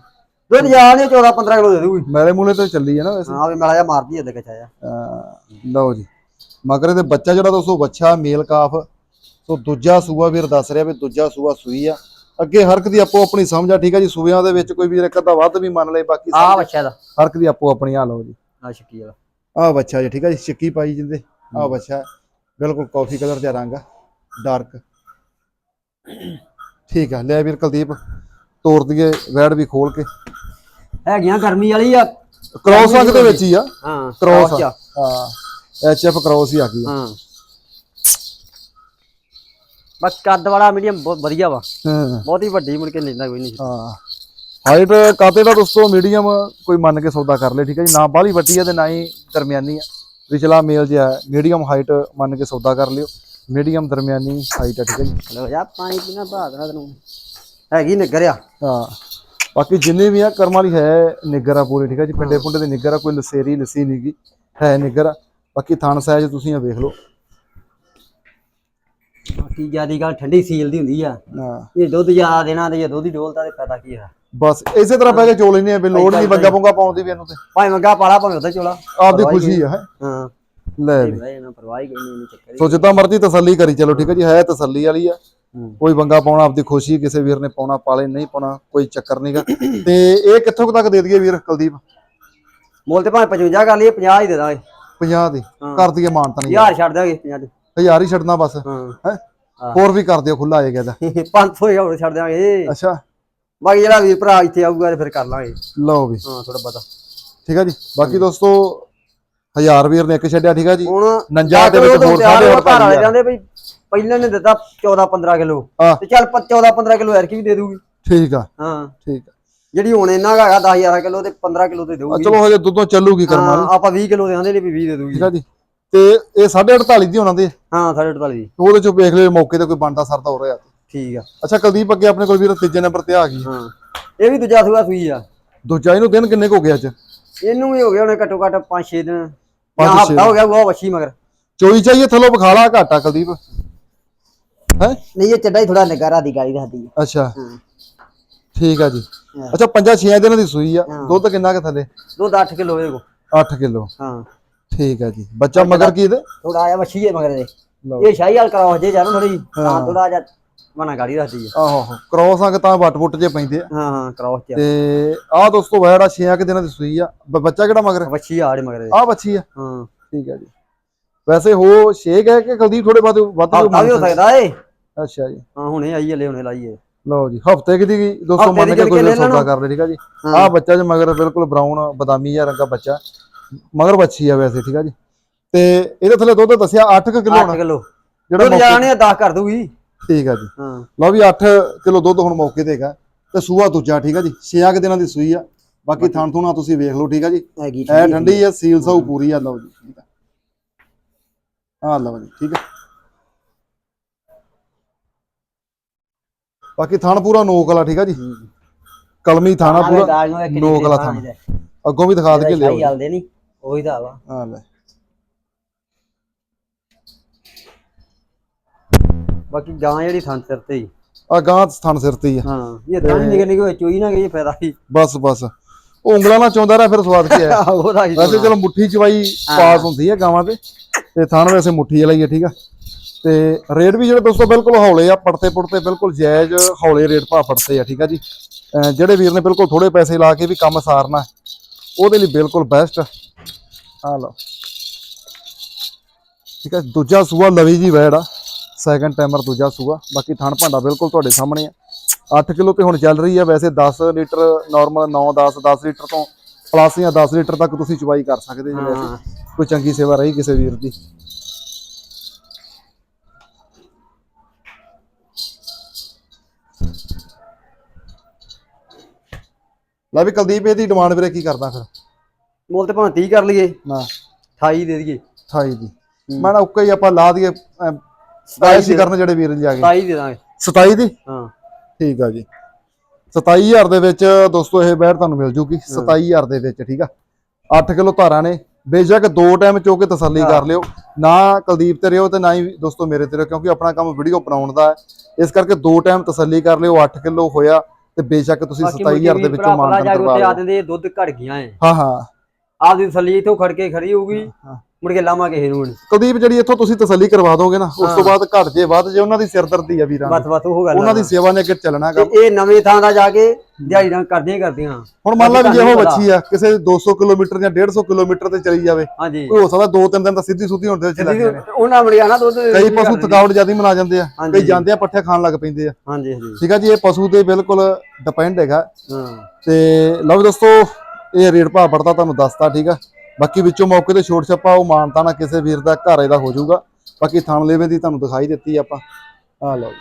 ਦੁੱਧ ਜਾ ਨਹੀਂ 14 15 ਕਿਲੋ ਦੇ ਦੂਗੀ ਮੈਲੇ ਮੂਲੇ ਤੇ ਚੱਲੀ ਹੈ ਨਾ ਵੈਸੇ। ਹਾਂ ਵੀ ਮੇਲਾ ਜਾ ਮਾਰਦੀ ਐ ਦੇ ਕਚਾਇਆ ਅਹ, ਲਓ ਜੀ। ਮਗਰ ਇਹਦੇ ਬੱਚਾ ਜਿਹੜਾ ਦੋਸਤੋ ਬੱਚਾ ਮੇਲ ਕਾਫ। ਸੋ ਦੂਜਾ ਸੂਆ ਵੀਰ ਦੱਸ ਰਿਹਾ ਵੀ ਦੂਜਾ ਸੂਆ ਸੂਈ ਆ। ਅੱਗੇ ਹਰਕ ਦੀ ਆਪੋ ਆਪਣੀ ਸਮਝ ਆ ਠੀਕ ਆ ਜੀ। ਸੂਬਿਆਂ ਦੇ ਵਿੱਚ ਕੋਈ ਵੀਰ ਇੱਕ ਅੱਧਾ ਵੱਧ ਵੀ ਮੰਨ ਲਏ ਬਾਕੀ ਆ ਬੱਚਾ ਦਾ ਹਰਕ ਦੀ ਆਪੋ ਆਪਣੀ ਆ ਲਓ ਜੀ। ਆ ਸ਼ੱਕੀ ਵਾਲਾ। ਆ ਬੱਚਾ ਜੀ ਠੀਕ ਆ ਜੀ। ਚਿੱਕੀ ਪਾਈ ਜਿੰਦੇ। ਆ ਬੱਚਾ ਬਿਲਕੁਲ ਕਾਫੀ ਕਲਰ ਦਾ ਰੰਗ ਆ ਡਾਰਕ ਠੀਕ ਆ ਲੈ ਵੀਰ ਕੁਲਦੀਪ ਤੋੜ ਦਈਏ ਵੈੜ ਵੀ ਖੋਲ ਕੇ। ਹੈਗੀਆਂ ਗਰਮੀ ਵਾਲੀ ਆ। ਕ੍ਰੋਸ ਰੰਗ ਦੇ ਵਿੱਚ ਹੀ ਆ? ਹਾਂ ਕ੍ਰੋਸ ਆ। ਹਾਂ ਐਚ ਐਫ ਕ੍ਰੋਸ ਹੀ ਆ ਗਈ ਆ। ਹਾਂ। ਬਸ ਕੱਦ ਵਾਲਾ ਮੀਡੀਅਮ ਬਹੁਤ ਵਧੀਆ ਵਾ। ਹਾਂ। ਬਹੁਤੀ ਵੱਡੀ ਮੁੜ ਕੇ ਲੈਂਦਾ ਕੋਈ ਨਹੀਂ। ਹਾਂ। ਹਾਈਟ ਕਾਤੇ ਦਾ ਦੋਸਤੋ ਮੀਡੀਅਮ ਕੋਈ ਮੰਨ ਕੇ ਸੌਦਾ ਕਰ ਲੈ ਠੀਕ ਹੈ ਜੀ? ਨਾ ਬਾਹਲੀ ਵੱਡੀ ਹੈ ਤੇ ਨਾ ਹੀ ਦਰਮਿਆਨੀ ਆ। ਵਿਚਲਾ ਮੇਲ ਜਿਹਾ ਮੀਡੀਅਮ ਹਾਈਟ ਮੰਨ ਕੇ ਸੌਦਾ ਕਰ ਲਿਓ। ਮੀਡੀਅਮ ਦਰਮਿਆਨੀ ਹਾਈਟ ਹੈ ਠੀਕ ਹੈ ਜੀ? ਲੋ ਯਾ ਪਾਣੀ ਪੀਣਾ ਬਾਦ ਨਾ ਤੈਨੂੰ। ਹੈਗੀ ਨਿਗਰਿਆ ਹਾਂ। ਬਾਕੀ ਜਿੰਨੇ ਵੀ ਆ ਕਰਮ ਵਾਲੀ ਹੈ ਨਿੱਗਰ ਆ ਪੂਰੀ ਠੀਕ ਹੈ ਜੀ? ਪਿੰਡੇ ਪੁੰਡੇ ਦੇ ਨਿੱਗਰ ਆ ਕੋਈ ਲਸੇਰੀ ਲਸੀ ਨਹੀਂਗੀ ਹੈ ਨਿੱਗਰ ਆ। ਬਾਕੀ ਥਣ ਸਾਈਜ਼ ਤੁਸੀਂ ਆ ਵੇਖ ਲਓ। ਬਾਕੀ ਜਿਆਦੀ ਗੱਲ ਠੰਡੀ ਸੀਲ ਦੀ ਹੁੰਦੀ ਆ। ਹਾਂ। ਇਹ ਦੁੱਧ ਜ਼ਿਆਦਾ ਦੇਣਾ ਤੇ ਜੇ ਦੁੱਧ ਹੀ ਡੋਲਦਾ ਤੇ ਫਾਇਦਾ ਕੀ ਆ? ਬਸ ਇਸੇ ਤਰ੍ਹਾਂ ਪੈ ਕੇ ਚੋ ਲੈਨੇ ਆ ਵੀ ਲੋੜ ਨਹੀਂ ਬੱਗਾ ਪੁੰਗਾ ਪਾਉਣ ਦੀ ਵੀ ਇਹਨੂੰ ਤੇ। ਭਾਵੇਂ ਮੰਗਾ ਪਾਲਾ ਭਾਵੇਂ ਉਹਦਾ ਚੋਲਾ। ਆਪਦੀ ਖੁਸ਼ੀ ਆ ਹੈ? ਲੈ ਵੀ। ਪਰਵਾਹ ਹੀ ਕੋਈ ਨਹੀਂ ਚੱਕਰ ਸੋ ਜਿੱਦਾਂ ਮਰਜ਼ੀ ਤਸੱਲੀ ਕਰੀ ਚਲੋ ਠੀਕ ਹੈ ਜੀ? ਹੈ ਤਸੱਲੀ ਵਾਲੀ ਆ। ਕੋਈ ਬੰਗਾ ਪਾਉਣਾ ਆਪਦੀ ਖੁਸ਼ੀ ਕਿਸੇ ਵੀਰ ਨੇ ਪਾਉਣਾ ਪਾਲੇ ਨਹੀਂ ਪਾਉਣਾ ਕੋਈ ਚੱਕਰ ਨਹੀਂਗਾ ਤੇ ਇਹ ਕਿੱਥੋਂ ਤੱਕ ਦੇ ਦਈਏ ਵੀਰ ਕੁਲਦੀਪ? ਮੁੱਲ ਤੇ ਭਾਵੇਂ 55 ਕਰ ਲਈਏ 50 ਹੀ ਦੇ ਦਾਂਗੇ। 50 ਦੀ। ਕਰ ਦਈਏ ਮਾਨਤਾ ਨਹੀਂ। ਯਾਰ ਛੱਡ ਦਾਂਗੇ 50 ਦੇ। ਹਜ਼ਾਰ ਹੀ ਛੱਡਣਾ ਬਸ। ਹਾਂ। ਹੋਰ ਵੀ ਕਰ ਦਿਓ ਖੁੱਲਾ ਆਏਗਾ ਇਹਦਾ। 500 ਹੋਰ ਛੱਡ ਦਾਂਗੇ ਅੱਛਾ। ਬਾਕੀ ਜਿਹੜਾ ਵੀਰ ਭਰਾ ਇੱਥੇ ਆਊਗਾ ਫਿਰ ਕਰ ਲਾਂਗੇ। ਲਓ ਵੀ। ਹਾਂ ਥੋੜਾ ਪਤਾ ਠੀਕ ਆ ਜੀ? ਬਾਕੀ ਦੋਸਤੋ ਹਜ਼ਾਰ ਵੀਰ ਨੇ ਇੱਕ ਛੱਡਿਆ ਠੀਕ ਆ ਜੀ। ਹੁਣ ਨੰਜਾ ਦੇ ਵਿੱਚ ਹੋਰ ਸਾਡੇ ਹੋਰ ਘਰ ਵਾਲੇ। ਜਾਂਦੇ ਬਈ ਪਹਿਲਾਂ ਨੇ ਦਿੱਤਾ 14 15 ਕਿਲੋ। ਤੇ ਚੱਲ 14 15 ਕਿਲੋ ਐਰਕੀ ਵੀ ਦੇ ਦੂਗੀ। ਠੀਕ ਆ। ਹਾਂ। ਠੀਕ ਆ। ਜਿਹੜੀ ਹੁਣ ਇਹਨਾਂ ਦਾ ਹੈਗਾ 10 11 ਕਿਲੋ ਤੇ 15 ਕਿਲੋ ਤੇ ਦੇਊਗੀ। ਚਲੋ ਹਜੇ ਦੁੱਧੋਂ ਚੱਲੂਗੀ ਕਰਮ। ਵਾਲੀ ਹਾਂ, ਆਪਾਂ 20 ਕਿਲੋ ਦੇ ਆਂਦੇ ਨੇ ਵੀ 20 ਦੇ ਦੂਗੀ। ਠੀਕ ਆ ਜੀ। ਤੇ ਇਹ 48 ਦੀ ਹੋਣਾ ਦੇ। ਹਾਂ 48 ਦੀ। ਉਹਦੇ ਚੋਂ ਵੇਖ ਲਿਓ ਮੌਕੇ ਤੇ ਕੋਈ ਬਣਦਾ ਸਰਦਾ ਹੋ ਰਿਹਾ ਠੀਕ ਆ। ਅੱਛਾ ਕੁਲਦੀਪ ਅੱਗੇ ਆਪਣੇ ਕੋਲ ਵੀਰ ਤੀਜੇ ਨੰਬਰ ਤੇ ਆ ਗਈ। ਹਾਂ। ਇਹ ਵੀ ਦੂਜਾ ਸੂਆ ਸੂਈ ਆ। ਦੂਜਾ ਇਹਨੂੰ ਦਿਨ ਕਿੰਨੇ ਕੁ ਹੋ ਗਏ ਅੱਜ? ਇਹਨੂੰ ਵੀ ਹੋ ਗਿਆ ਉਹਨੇ ਘੱਟੋ ਘੱਟ 5-6 ਦਿਨ। ਪੰਜ ਜਾਂ ਛੇ ਹਫਤਾ ਹੋ ਗਿਆ ਉਹ ਵੱਛੀ ਮਗਰ। ਚੋਈ ਚਾਹੀਏ ਥੱਲੋਂ ਬਖਾਲਾ ਘਾਟਾ ਕੁਲਦੀਪ। ਹੈ? ਨਹੀਂ ਇਹ ਚੱਡਾ ਹੀ ਥੋੜਾ ਨਗਾਰਾ ਦੀ ਗਾਲੀ ਰੱਖਦੀ ਆ ਅੱਛਾ। ਹਾਂ। ਠੀਕ ਆ ਜੀ। ਹਾਂ। ਅੱਛਾ ਪੰਜਾਂ ਛੇਆਂ ਦਿਨਾਂ ਦੀ ਸੂਈ ਆ। ਹਾਂ। ਦੁੱਧ ਕਿੰਨਾ ਕੁ ਥੱਲੇ? ਦੁੱਧ 8 ਕਿਲੋ ਇਹਦੇ ਕੋ 8 ਕਿਲੋ। ਹਾਂ। ਠੀਕ ਆ ਜੀ। ਬੱਚਾ ਮਗਰ ਕੀ ਇਹਦੇ? ਥੋੜਾ ਆਇਆ ਵੱਛੀ ਹੈ ਮਗਰ ਦੇ ਇਹ ਸ਼ਾਹੀ ਹਾਲ ਕਰਾਓ ਜੇ ਜਾਨੂੰ ਥੋੜੀ ਹਾਂ। ਥੋੜਾ ਜਿਹਾ ਮਨਾ ਗਾੜੀ ਰੱਖਦੀ ਆ। ਆਹੋ ਆਹੋ। ਕ੍ਰੋਸ ਅੰਗ ਤਾਂ ਵੱਟ ਵੁੱਟ ਜੇ ਪੈਂਦੇ ਆ। ਹਾਂ ਹਾਂ ਕਰਾਓ ਚ ਤੇ ਆਹ ਦੋਸਤੋ ਵੈੜ ਆ ਛੇਆਂ ਕੁ ਦਿਨਾਂ ਦੀ ਸੂਈ ਆ। ਬੱਚਾ ਕਿਹੜਾ ਮਗਰ? ਵੱਛੀ ਆੜੇ ਮਗਰ ਦੇ ਆਹ ਆ। ਹਾਂ। ਠੀਕ ਆ ਜੀ। ਵੈਸੇ ਹੋ ਛੇਕ ਹੈ ਕਿ ਕੁਲਦੀਪ ਥੋੜੇ ਵੱਧ ਵੱਧ ਹੋ ਸਕਦਾ ਏ। ਅੱਛਾ ਜੀ। ਹਾਂ ਹੁਣੇ ਆਈ ਹਲੇ ਹੁਣੇ ਲਾਈਏ ਲਓ ਜੀ ਹਫ਼ਤੇ ਕਿ ਦੀ ਦੋਸਤੋ ਮੰਨ ਦੀ ਕੇ ਕੋਈ ਸੌਦਾ। ਕਰ ਲੈ ਠੀਕ ਆ ਜੀ। ਹਾਂ। ਆਹ ਬੱਚਾ ਜੇ ਮਗਰ ਬਿਲਕੁਲ ਬਰਾਊਨ ਬਦਾਮੀ ਜਿਹਾ ਰੰਗਾ ਬੱਚਾ। ਮਗਰ ਬੱਚੀ ਆ ਵੈਸੇ ਠੀਕ ਆ ਜੀ। ਤੇ ਇਹਦੇ ਥੱਲੇ ਦੁੱਧ ਦੱਸਿਆ 8 ਕਿਲੋ 8 ਹੋਣਾ ਕਿਲੋ। ਜਿਹੜਾ ਦੁੱਧ ਜਾਣੇ 10 ਕਰ ਦੂਗੀ ਠੀਕ ਆ ਜੀ। ਹਾਂ। ਲਓ ਵੀ 8 ਕਿਲੋ ਦੁੱਧ ਹੁਣ ਮੌਕੇ ਤੇ ਹੈਗਾ। ਤੇ ਸੂਆ ਦੂਜਾ ਠੀਕ ਆ ਜੀ। 6 ਕੁ ਦਿਨਾਂ ਦੀ ਸੂਈ ਆ। ਬਾਕੀ ਥਣ ਥੁਣਾ ਤੁਸੀਂ ਵੇਖ ਲਓ ਠੀਕ ਆ ਜੀ। ਹੈਗੀ ਐ ਠੰਡੀ ਆ ਸੀਲ ਸਾਊ ਪੂਰੀ ਆ ਲਓ ਜੀ ਠੀਕ ਆ। ਆ ਲਓ ਜੀ ਠੀਕ ਆ। ਬਾਕੀ ਥਣ ਪੂਰਾ ਨੋਕ ਵਾਲਾ ਠੀਕ ਆ ਜੀ। ਕਲਮੀ ਥਾਣਾ ਪੂਰਾ ਨੋਕ ਵਾਲਾ ਥਣ। ਅੱਗੋਂ ਵੀ ਦਿਖਾ ਦੇ ਕੇ ਲਿਓ ਸ਼ਾਹੀ ਹਾਲ ਦੇ ਨਹੀਂ ਉਹੀ ਦਾ ਵਾ। ਆ ਲੈ। ਬਾਕੀ ਗਾਂ ਜਿਹੜੀ ਥਣ ਸਿਰ ਤੇ ਹੀ। ਆ ਗਾਂ ਥਣ ਸਿਰ ਤੇ ਹੀ ਆ। ਹਾਂ ਇਹ ਤਾਂ ਨਿਕਲ ਨਿਕਲ ਚੋਈ ਨਾ ਗਈ ਫਾਇਦਾ ਹੀ ਬਸ ਬਸ। ਉਹ ਉਂਗਲਾਂ ਨਾਲ ਚੋਂਦਾ ਰਿਹਾ ਫਿਰ ਸਵਾਦ ਕੀ ਹੈ ਉਹਦਾ ਹੀ ਵੈਸੇ ਚਲੋ ਮੁੱਠੀ ਚਵਾਈ ਪਾਸ ਹੁੰਦੀ ਹੈ ਗਾਵਾਂ ਤੇ। ਤੇ ਥਣ ਵੈਸੇ ਮੁੱਠੀ ਵਾਲਾ ਹੀ ਠੀਕ ਆ। ਤੇ ਰੇਟ ਵੀ ਜਿਹੜੇ ਦੋਸਤੋ ਬਿਲਕੁਲ ਹੌਲੇ ਆ ਪੜਤੇ ਪੁੜਤੇ ਬਿਲਕੁਲ ਜਾਇਜ਼ ਹੌਲੇ ਰੇਟ ਭਾ ਪੜਤੇ ਆ ਠੀਕ ਆ ਜੀ। ਜਿਹੜੇ ਵੀਰ ਨੇ ਬਿਲਕੁਲ ਥੋੜੇ ਪੈਸੇ ਲਾ ਕੇ ਵੀ ਕੰਮ ਸਾਰਨਾ ਉਹਦੇ ਲਈ ਬਿਲਕੁਲ ਬੈਸਟ ਆ ਲਓ। ਠੀਕ ਆ ਦੂਜਾ ਸੂਆ ਲਵੀ ਜੀ ਵੈੜ ਆ। ਸੈਕੰਡ ਟਾਈਮਰ ਦੂਜਾ ਸੂਆ। ਬਾਕੀ ਥਣ ਭਾਂਡਾ ਬਿਲਕੁਲ ਤੁਹਾਡੇ ਸਾਹਮਣੇ ਆ। 8 ਕਿਲੋ ਤੇ ਹੁਣ ਚੱਲ ਰਹੀ ਆ ਵੈਸੇ 10 ਲੀਟਰ ਨਾਰਮਲ 9 10 10 ਲੀਟਰ ਤੋਂ ਪਲੱਸ ਜਾਂ 10 ਲੀਟਰ ਤੱਕ ਤੁਸੀਂ ਚਵਾਈ ਕਰ ਸਕਦੇ ਜੀ ਵੈਸੇ। ਹਾਂ। ਕੋਈ ਚੰਗੀ ਸੇਵਾ ਰਹੀ ਕਿਸੇ ਵੀਰ ਦੀ। ਲੈ ਵੀ ਕੁਲਦੀਪ ਇਹਦੀ ਡਿਮਾਂਡ ਵੀਰੇ ਕੀ ਕਰਦਾ ਫਿਰ? ਮੁੱਲ ਤੇ ਭਾਵੇਂ 30 ਕਰ ਲਈਏ ਨਾ। 28 ਦੇ ਦਈਏ। 28 ਦੀ। ਮੈਂ ਨਾ ਉੱਕਾ ਹੀ ਆਪਾਂ ਲਾ ਦਈਏ ਐਸੀ ਕਰਨ ਜਿਹੜੇ ਵੀਰ ਜੀ ਆ ਗਏ। 27 ਦੇ ਦਾਂਗੇ। 27 ਦੀ? ਹਾਂ। ਠੀਕ ਆ ਜੀ। 27000 ਦੇ ਵਿੱਚ ਦੋਸਤੋ ਇਹ ਬੈਰ ਤੁਹਾਨੂੰ ਮਿਲ ਜੂਗੀ। 27000 ਦੇ ਵਿੱਚ ਠੀਕ ਆ? 8 ਕਿਲੋ ਧਾਰਾਂ ਨੇ। ਬੇਸ਼ੱਕ ਦੋ ਟਾਈਮ ਚੋ ਕੇ ਤਸੱਲੀ ਕਰ ਲਿਓ। ਨਾ ਕੁਲਦੀਪ ਤੇ ਰਿਓ ਤੇ ਨਾ ਹੀ ਦੋਸਤੋ ਮੇਰੇ ਤੇ ਰਿਓ ਕਿਉਂਕਿ ਆਪਣਾ ਕੰਮ ਵੀਡੀਓ ਬਣਾਉਣ ਦਾ ਹੈ। ਇਸ ਕਰਕੇ ਦੋ ਟਾਈਮ ਤਸੱਲੀ ਕਰ ਲਿਓ 8 ਕਿਲੋ ਹੋਇਆ ਤੇ ਬੇਸ਼ੱਕ ਤੁਸੀਂ 27000 ਦੇ ਵਿੱਚੋਂ ਕੇ ਕਰਵਾ ਲਿਓ। ਦੁੱਧ ਘਟ ਗਿਆ ਹਾਂ ਹਾਂ। ਆਪਦੀ ਥੱਲੀ ਇਥੋਂ ਖੜ ਕੇ ਖੜੀ ਹੋਊਗੀ। ਮੁੜ ਕੇ ਲਾਵਾਂ ਕਿਸੇ ਨੂੰ ਨੀ। ਕੁਲਦੀਪ ਜਿਹੜੀ ਇੱਥੋਂ ਤੁਸੀਂ ਤਸੱਲੀ ਕਰਵਾ ਦੋਗੇ ਨਾ ਉਸ ਤੋਂ ਬਾਅਦ ਘਟ ਜੇ ਵੱਧ ਜੇ ਉਹਨਾਂ ਦੀ ਸਿਰਦਰਦੀ ਆ ਵੀਰਾਂ ਬਸ ਬਸ ਉਹ ਗੱਲ। ਉਹਨਾਂ ਦੀ ਸੇਵਾ ਨੇ ਅੱਗੇ ਚੱਲਣਾ ਕੰਮ। ਇਹ ਨਵੇਂ ਥਾਂ ਦਾ ਜਾ ਕੇ ਦਿਹਾੜੀ ਨਾਲ ਕਰਦੀਆਂ ਹੀ ਕਰਦੀਆਂ। ਹੁਣ ਮੰਨ ਲਾ ਵੀ ਜੇ ਉਹ। ਬੱਚੀ ਆ ਕਿਸੇ 200 ਕਿਲੋਮੀਟਰ ਜਾਂ 150 ਕਿਲੋਮੀਟਰ ਤੇ ਚਲੀ ਜਾਵੇ ਹਾਂਜੀ। ਹੋ ਸਕਦਾ ਦੋ ਤਿੰਨ ਦਿਨ ਤਾਂ ਸਿੱਧੀ ਸੁੱਧੀ ਹੁੰਦੇ ਵਿੱਚ ਲੱਗ ਜਾਣੇ ਉਹਨਾਂ ਬੜਿਆ ਨਾ ਦੁੱਧ ਕਈ ਪਸ਼ੂ ਥਕਾਵਟ ਜ਼ਿਆਦਾ ਮਨਾ ਜਾਂਦੇ ਆ। ਕਈ ਜਾਂਦੇ ਆ ਪੱਠੇ ਖਾਣ ਲੱਗ ਪੈਂਦੇ ਆ। ਹਾਂਜੀ ਹਾਂਜੀ। ਠੀਕ ਆ ਜੀ ਇਹ ਪਸ਼ੂ ਤੇ ਬਿਲਕੁਲ ਡਿਪੈਂਡ ਹੈਗਾ। ਹਾਂ। ਤੇ ਲਓ ਦੋਸਤੋ ਇਹ ਰੇਟ ਭਾਅ ਪੜਦਾ ਤੁਹਾਨੂੰ ਦੱਸਤਾ ਠੀਕ ਆ? ਬਾਕੀ ਵਿੱਚੋਂ ਮੌਕੇ ਤੇ ਛੋਟ ਛੱਪਾ ਉਹ ਮਾਨਤਾ ਨਾ ਕਿਸੇ ਵੀਰ ਦਾ ਘਰ ਇਹਦਾ ਹੋ ਜਾਊਗਾ। ਬਾਕੀ ਥਣ ਲੇਵੇ ਦੀ ਤੁਹਾਨੂੰ ਦਿਖਾਈ ਦਿੱਤੀ ਆਪਾਂ। ਆ ਲਓ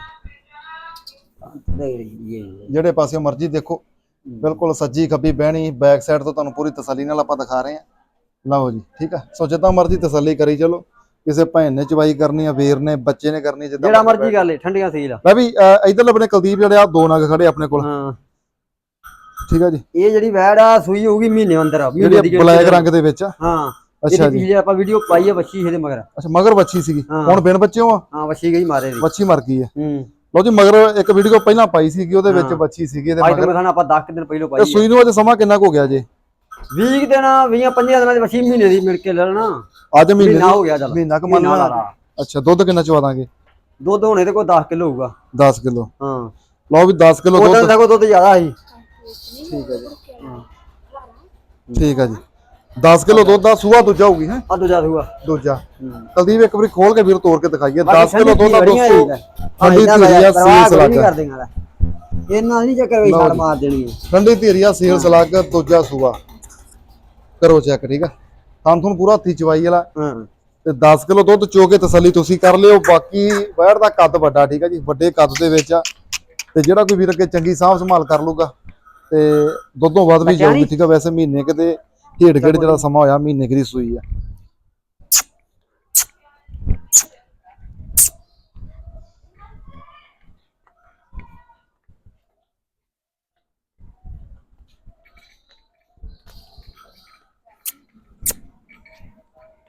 ਜੀ। ਜਿਹੜੇ ਪਾਸੇ ਮਰਜ਼ੀ ਦੇਖੋ। ਬਿਲਕੁਲ ਸੱਜੀ ਖੱਬੀ ਬਹਿਣੀ ਬੈਕ ਸਾਈਡ ਤੋਂ ਤੁਹਾਨੂੰ ਪੂਰੀ ਤਸੱਲੀ ਨਾਲ ਆਪਾਂ ਦਿਖਾ ਰਹੇ ਹਾਂ। ਲਓ ਜੀ ਠੀਕ ਆ? ਸੋ ਜਿੱਦਾਂ ਮਰਜ਼ੀ ਤਸੱਲੀ ਕਰੀ ਚਲੋ। ਕਿਸੇ ਭੈਣ ਨੇ ਚਵਾਈ ਕਰਨੀ ਆ ਵੀਰ ਨੇ ਬੱਚੇ ਨੇ ਕਰਨੀ ਜਿੱਦਾਂ ਜਿਹੜਾ ਮਰਜ਼ੀ ਕਰ ਲੈ ਠੰਡੀਆਂ ਸੀਲ। ਆ ਮੈਂ ਵੀ ਇਧਰ ਲੱਭਣੇ ਕੁਲਦੀਪ ਜਿਹੜੇ ਆ ਦੋ ਨਗ ਖੜੇ ਆਪਣੇ ਕੋਲ। ਹਾਂ। ਠੀਕ ਆ ਜੀ। ਇਹ ਜਿਹੜੀ ਵੈੜ ਆ ਸੂਈ ਹੋਊਗੀ ਮਹੀਨੇ ਅੰਦਰ। ਆ ਮਹੀਨੇ ਦੀ ਜਿਹੜੀ ਬਲੈਕ ਰੰਗ ਦੇ ਵਿੱਚ ਆ। ਹਾਂ। ਅੱਛਾ ਜੀ। ਪਿਛਲੀ ਆਪਾਂ ਵੀਡੀਓ ਪਾਈ ਆ ਬੱਚੀ ਇਹਦੇ ਮਗਰ। ਅੱਛਾ ਮਗਰ ਬੱਚੀ ਸੀਗੀ। ਹੁਣ ਬਿਨ ਬੱਚਿਓ ਆ? ਹਾਂ ਬੱਚੀ ਗਈ ਮਾਰੇ ਦੀ। ਬੱਚੀ ਮਰ ਗਈ ਹੈ ਹੂੰ। ਲਓ ਜੀ ਮਗਰ ਇੱਕ ਵੀਡੀਓ ਪਹਿਲਾਂ ਪਾਈ ਸੀਗੀ ਉਹਦੇ ਵਿੱਚ। ਬੱਚੀ ਸੀਗੀ ਇਹਦੇ ਮਗਰ। ਮੈਂ ਆਪਾਂ 10 ਦਿਨ ਪਹਿਲਾਂ ਪਾਈ ਆ। ਸੂਈ ਨੂੰ ਅਜੇ ਸਮਾਂ ਕਿੰਨਾ ਕੁ ਹੋ ਗਿਆ ਜੇ? 20 ਦਿਨ 20 25 ਦਿਨਾਂ ਦੀ ਬੱਚੀ ਮਹੀਨੇ ਦੀ ਮਿਲ ਕੇ ਲੈ ਲੈਣਾ। ਅੱਜ ਮਹੀਨੇ ਹੋ ਗਿਆ ਚੱਲ। ਮਹੀਨਾ ਕੁ ਮੰਨ ਮਹੀਨਾ ਲਾ ਲਾ। ਅੱਛਾ ਦੁੱਧ ਕਿੰਨਾ ਚਵਾ ਦਾਂਗੇ? ਦੁੱਧ ਹੋਣੇ ਤੇ ਕੋਈ 10 ਕਿਲੋ ਹੋਊਗਾ। 10 ਕਿਲੋ। ਹਾਂ। ਲਓ ਵੀ 10 ਕਿਲੋ ਦੁੱਧ। ਕੋਈ ਦੁੱਧ ਜ਼ਿਆਦਾ ਸੀ। ਠੀਕ ਹੈ ਜੀ। 10 ਕਿਲੋ ਦੁੱਧ ਦਾ ਸੂਆ ਦੂਜਾ ਹੋਊਗੀ ਹੈ? ਆ ਦੂਜਾ ਸੂਆ। ਦੂਜਾ। ਕੁਲਦੀਪ ਇੱਕ ਵਾਰੀ ਖੋਲ ਕੇ ਵੀਰ ਤੋੜ ਕੇ ਦਿਖਾਈਏ। 10 ਕਿਲੋ ਦੁੱਧ ਦਾ 200 ਠੰਡੀ ਧੀਰੀਆ ਸੀਲ ਸਲਾਗਾ ਨਹੀਂ ਚੱਕਰ ਵੀ ਛਾੜ ਮਾਰ ਦੇਣੀ ਹੈ। ਠੰਡੀ ਧੀਰੀਆ ਸੀਲ ਸਲਾਗਾ ਦੂਜਾ ਸੂਆ। ਕਰੋ ਚੈੱਕ ਠੀਕ ਆ? ਥਾਂ ਤੁਹਾਨੂੰ ਪੂਰਾ ਹੱਥੀ ਚਵਾਈ ਵਾਲਾ। ਹਾਂ। ਤੇ 10 ਕਿਲੋ ਦੁੱਧ ਚੋ ਕੇ ਤਸੱਲੀ ਤੁਸੀਂ ਕਰ ਲਿਓ। ਬਾਕੀ ਵੈੜ ਦਾ ਕੱਦ ਵੱਡਾ ਠੀਕ ਆ ਜੀ? ਵੱਡੇ ਕੱਦ ਦੇ ਵਿੱਚ ਆ। ਤੇ ਜਿਹੜਾ ਕੋਈ ਵੀਰ ਅੱਗੇ ਚੰਗੀ ਸਾਂਭ ਸੰਭਾਲ ਕਰ ਲੂਗਾ ਤੇ ਦੁੱਧੋਂ ਵੱਧ ਵੀ ਜਾਊਗੀ ਠੀਕ ਆ ਵੈਸੇ ਮਹੀਨੇ ਕਿਤੇ ਢੇੜ ਗੇੜ ਜਿਹੜਾ ਸਮਾਂ ਹੋਇਆ ਮਹੀਨੇ ਦੀ ਸੂਈ ਆ।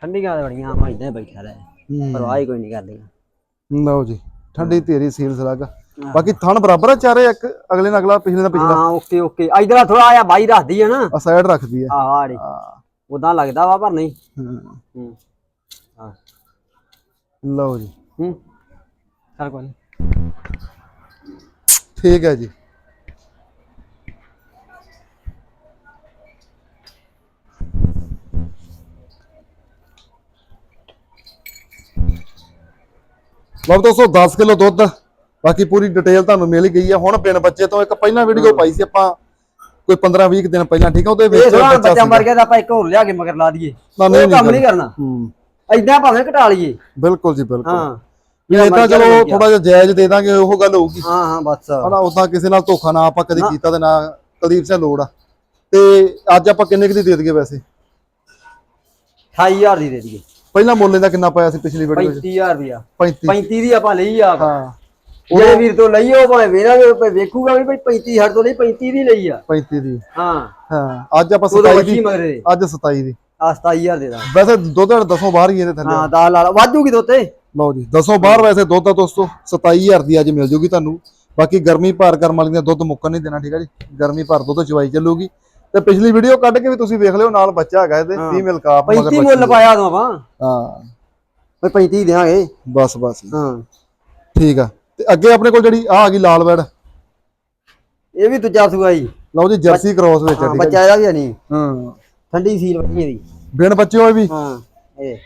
ਠੰਡੀਆਂ ਤੇ ਬੜੀਆਂ ਆਵਾਂ ਇਦਾਂ ਬੈਠਾ ਰਹੇ। ਪਰਵਾਹ ਹੀ ਕੋਈ ਨਹੀਂ ਕਰਦੀਆਂ ਲਓ ਜੀ ਠੰਡੀ ਧੀਰੀ ਸੀਲ ਸਲਾਗਾ ਬਾਕੀ ਥਣ ਬਰਾਬਰ ਆ ਚਾਰੇ ਇੱਕ ਅਗਲੇ ਨਾਲ ਅਗਲਾ ਪਿਛਲੇ ਨਾਲ ਪਿਛਲਾ। ਹਾਂ ਓਕੇ ਓਕੇ। ਇਧਰ ਥੋੜਾ ਆਇਆ ਬਾਈ ਰੱਖਦੀ ਹੈ ਨਾ। ਆ ਸਾਈਡ ਰੱਖਦੀ ਆ। ਆਹ ਆੜੀ ਉਦਾਂ ਲੱਗਦਾ ਵਾ ਪਰ ਨਹੀਂ। ਹਾਂ, ਲਓ ਜੀ। ਹੂੰ। ਚੱਲ ਕੋਈ। ਠੀਕ ਹੈ ਜੀ। ਲਓ ਦੋਸਤੋ 10 ਕਿਲੋ ਦੁੱਧ। ਬਾਕੀ ਪੂਰੀ ਡਿਟੇਲ ਤੁਹਾਨੂੰ ਮਿਲ ਗਈ ਹੈ ਹੁਣ ਬਿਨ ਬੱਚੇ ਤੋਂ ਇੱਕ ਪਹਿਲਾਂ ਵੀਡੀਓ ਪਾਈ ਸੀ ਆਪਾਂ ਕੋਈ 15 20 ਦਿਨ ਪਹਿਲਾਂ ਠੀਕ ਆ? ਉਹਦੇ ਵਿੱਚ ਬੱਚਾ ਮਰ ਗਿਆ ਤਾਂ ਆਪਾਂ ਇੱਕ ਹੋਰ ਲਿਆ ਕੇ ਮਗਰ ਲਾ ਦਈਏ। ਉਹ ਕੰਮ ਨਹੀਂ ਕਰਨਾ। ਹੂੰ। ਇਦਾਂ ਭਾਵੇਂ ਘਟਾ ਲਈਏ। ਬਿਲਕੁਲ ਜੀ ਬਿਲਕੁਲ। ਹਾਂ। ਇਹ ਇਦਾਂ ਚਲੋ ਥੋੜਾ ਜਿਹਾ ਜਾਇਜ਼ ਦੇ ਦਾਂਗੇ ਉਹ ਗੱਲ ਹੋਊਗੀ। ਹਾਂ ਹਾਂ ਬਸ। ਹਨਾ ਉਦਾਂ ਕਿਸੇ ਨਾਲ ਧੋਖਾ ਨਾ ਆਪਾਂ ਕਦੀ ਕੀਤਾ ਤੇ ਨਾ ਕੁਲਦੀਪ ਸਿੰਘ ਲੋੜ ਆ। ਤੇ ਅੱਜ ਆਪਾਂ ਕਿੰਨੇ ਕੁ ਦੀ ਦੇ ਦਈਏ ਵੈਸੇ? 28000 ਦੀ ਦੇ ਦਈਏ। ਪਹਿਲਾਂ ਮੁੱਲ ਇਹਦਾ ਕਿੰਨਾ ਪਾਇਆ ਸੀ ਪਿਛਲੀ ਵੀਡੀਓ 'ਚ 35000 ਰੁਪਿਆ 35 35 ਦੀ ਆਪਾਂ ਲਈ ਆ। ਹਾਂ। ਜਿਹੜੇ ਵੀਰ ਤੋਂ ਲਈ ਉਹ ਭਾਵੇਂ ਭਾਵੇਂ ਵੇਖੂਗਾ ਵੀ ਭਾਈ 35 ਹੱਟ ਤੋਂ ਲਈ 35 ਦੀ ਲਈ ਆ। 35 ਦੀ। ਹਾਂ। ਹਾਂ ਅੱਜ ਆਪਾਂ ਉਦੋਂ 27 ਵੱਛੀ ਦੀ ਮਗਰੇ ਅੱਜ 27 ਦੀ। ਆ 27000 ਦੇ ਦਾਂ ਵੈਸੇ ਦੁੱਧ ਦਾ ਦਸੋਂ ਬਾਹਰ ਹੀ ਇਹਦੇ ਥੱਲੇ। ਹਾਂ ਦਾ ਲਾ ਲਾ। ਵਾਜੂਗੀ ਦੋਤੇ ਲਓ ਜੀ ਦਸੋਂ ਬਾਹਰ ਵੈਸੇ ਦੁੱਧ ਦਾ ਦੋਸਤੋ 27000 ਦੀ ਅੱਜ ਮਿਲ ਜੂਗੀ ਤੁਹਾਨੂੰ। ਬਾਕੀ ਗਰਮੀ ਭਾਰ ਕਰਮ ਵਾਲੀਆਂ ਦੁੱਧ ਮੁੱਕਣ ਨਹੀਂ ਦੇਣਾ ਠੀਕ ਹੈ ਜੀ? ਗਰਮੀ ਭਾਰ ਦੁੱਧ ਚਵਾਈ ਚੱਲੂਗੀ। ਤੇ ਪਿਛਲੀ ਵੀਡੀਓ ਕੱਢ ਕੇ ਵੀ ਤੁਸੀਂ ਵੇਖ ਲਿਓ ਨਾਲ ਬੱਚਾ ਹੈਗਾ ਇਹਦੇ ਫੀਮੇਲ ਕਾਪ 35 ਮੁੱਲ ਪਾਇਆ ਆਪਾਂ ਹਾਂ। ਭਾਈ 35 ਦੇਾਂਗੇ ਬਸ ਬਸ। ਹਾਂ। ਠੀਕ ਆ। ਤੇ ਅੱਗੇ ਆਪਣੇ ਕੋਲ ਜਿਹੜੀ ਆ ਆ ਗਈ ਲਾਲ ਬੈੜ ਇਹ ਵੀ ਦੂਜਾ ਸੂਆ ਜੀ। ਲਓ ਜੀ ਜਰਸੀ ਕ੍ਰੋਸ ਵਿੱਚ ਆ, ਹਾਂ ਠੀਕ ਹੈ ਬੱਚਾ ਇਹਦਾ ਵੀ ਨਹੀਂ ਹਾਂ। ਠੰਡੀ ਸੀਲ ਬੱਚੀ ਇਹਦੀ। ਬਿਨ ਬੱਚੇ ਹੋਏ ਵੀ। ਹਾਂ ਇਹ।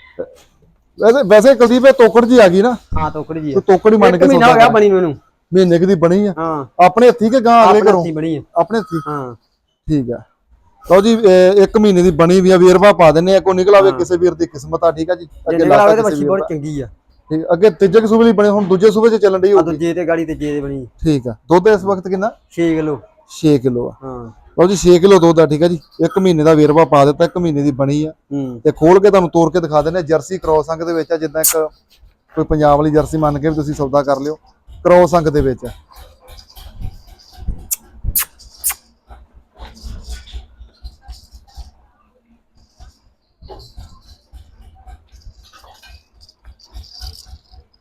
ਵੈਸੇ ਵੈਸੇ ਕੁਲਦੀਪ ਇਹ ਤੋਕੜ ਜੀ ਆ ਗਈ ਨਾ। ਹਾਂ ਟੋਕੜੀ ਜੀ ਤੂੰ ਤੋਕੜ ਹੀ ਮੰਨ ਇੱਕ ਕੇ ਮਹੀਨਾ ਹੋ ਗਿਆ। ਬਣੀ ਮੈਨੂੰ ਮਹੀਨੇ ਕੁ ਦੀ ਬਣੀ ਆ। ਹਾਂ। ਆਪਣੇ ਹੱਥੀ ਕੇ ਗਾਂ ਅਗਲੇ ਘਰੋਂ? ਬਣੀ ਆਪਣੇ ਹੱਥੀ। ਹਾਂ। ਠੀਕ ਆ। ਲਓ ਜੀ ਇਹ ਇੱਕ ਮਹੀਨੇ ਦੀ ਬਣੀ ਵੀ ਆ ਵੀਰਵਾ ਪਾ ਦਿੰਨੇ ਆ। ਕੋਈ ਨਿਕਲਾਵੇ ਕਿਸੇ ਵੀਰ ਦੀ ਕਿਸਮਤ ਆ ਠੀਕ ਆ ਜੀ। ਜੇ ਅੱਗੇ ਨਿਕਲ ਆਵੇ ਲਾਤਾ ਤਾਂ ਕਿਸੇ ਵੀਰ ਬਹੁਤ ਦਾ। ਚੰਗੀ ਆ। ਠੀਕ ਅੱਗੇ ਤੀਜੇ ਸੂਬੇ ਦੀ ਬਣੇ ਹੁਣ ਦੂਜੇ ਸੂਬੇ 'ਚ ਚੱਲਣ ਡਈ ਆ ਹੋਊਗੀ। ਦੂਜੇ ਤੇ ਗਾੜੀ ਤੇ ਜੇ ਬਣੀ। ਠੀਕ ਆ। ਦੁੱਧ ਇਸ ਵਕਤ ਕਿੰਨਾ? 6 ਕਿਲੋ। 6 ਕਿਲੋ ਆ। ਹਾਂ। ਲਓ ਜੀ 6 ਕਿਲੋ ਦੁੱਧ ਆ ਠੀਕ ਆ ਜੀ। ਇੱਕ ਮਹੀਨੇ ਦਾ ਵੇਰਵਾ ਪਾ ਦਿੱਤਾ ਇੱਕ ਮਹੀਨੇ ਦੀ ਬਣੀ ਆ। ਹੂੰ। ਤੇ ਖੋਲ ਕੇ ਤੁਹਾਨੂੰ ਤੋੜ ਕੇ ਦਿਖਾ ਦਿੰਦੇ ਹਾਂ। ਜਰਸੀ ਕ੍ਰੋਸ ਅੰਗ ਦੇ ਵਿੱਚ ਆ ਜਿੱਦਾਂ ਇੱਕ ਕੋਈ ਪੰਜਾਬ ਵਾਲੀ ਜਰਸੀ ਮੰਨ ਕੇ ਵੀ ਤੁਸੀਂ ਸੌਦਾ ਕਰ ਲਿਓ। ਕ੍ਰੋਸ ਅੰਗ ਦੇ ਵਿੱਚ